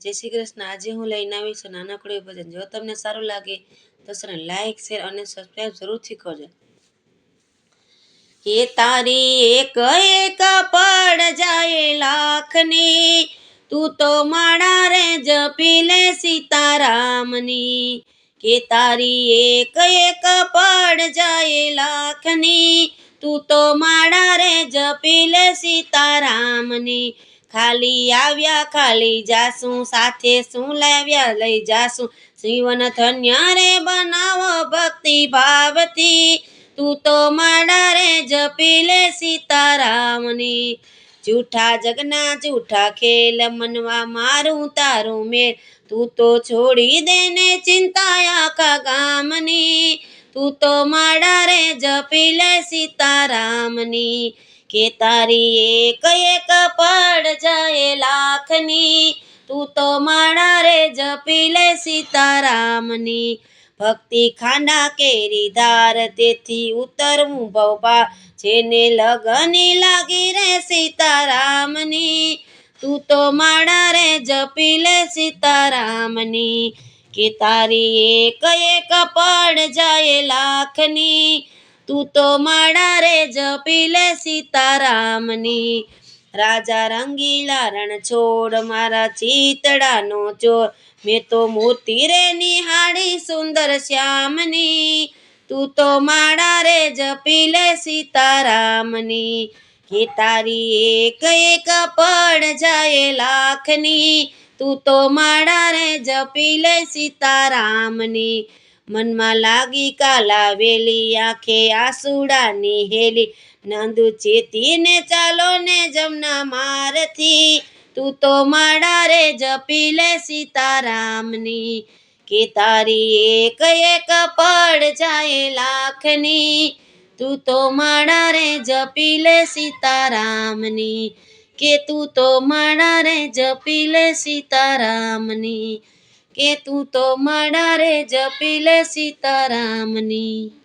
જય શ્રી કૃષ્ણ. આજે હું લઈને આવી છું નાનકડું ભજન. જો તમને સારું લાગે તો સર લાઈક, શેર અને સબસ્ક્રાઈબ જરૂરથી કરજો. કે તારી એક એક પડ જાય લાખની, તું તો માળા રે જપી લે સીતારામની. કે તારી એક એક પડ જાય લાખની, તું તો માળા રે જપી લે સીતારામની. ખાલી આવ્યા, ખાલી જાશું, સાથે શું લાવ્યા, લઈ જાશું. જીવન ધન્ય રે બનાવો ભક્તિ ભાવથી. તું તો માડા રે જપી લે સીતારામની. જૂઠા જગના જૂઠા ખેલ મનવા મારું તારું મેળ તું તો છોડી દે ને ચિંતા આખા ગામની. તું તો માડા રે જપી લે સીતારામની. કે તારી એક એક પડ જાય લાખની, તું તો માણા રે જપી લે સીતારામની. ભક્તિ ખાંડા કેરી ધાર, તેથી ઉતરવું ભવપા જેને લગની લાગી રે સીતારામની. તું તો માણા રે જપી લે સીતારામની, કે તારી એક એક પડ જાય લાખની તું તો માળા રે જપી લે સીતારામની. રાજા રંગીલા રણ છોડ મારા ચિતડાનો ચોર. મેં તો મૂર્તિ રે નિહાળી સુંદર શ્યામની. તું તો માળા રે જપી લે સીતારામની. કે તારી એક એક પડ જાય લાખની. તું તો માળા રે જપી લે સીતારામની. મનમાં લાગી કાલા વેલી, આંખે આસુડાની હેલી નંદુ ચેતીને ચાલો ને જમના મારથી. તું તો માળા રે જપી લે સીતારામની. કે તારી એક એક પડ જાય લાખની. તું તો માળા રે જપી લે સીતારામની. કે તું તો માળા રે જપી લે સીતારામની. કે તું તો માળા રે જપી લે સીતારામની.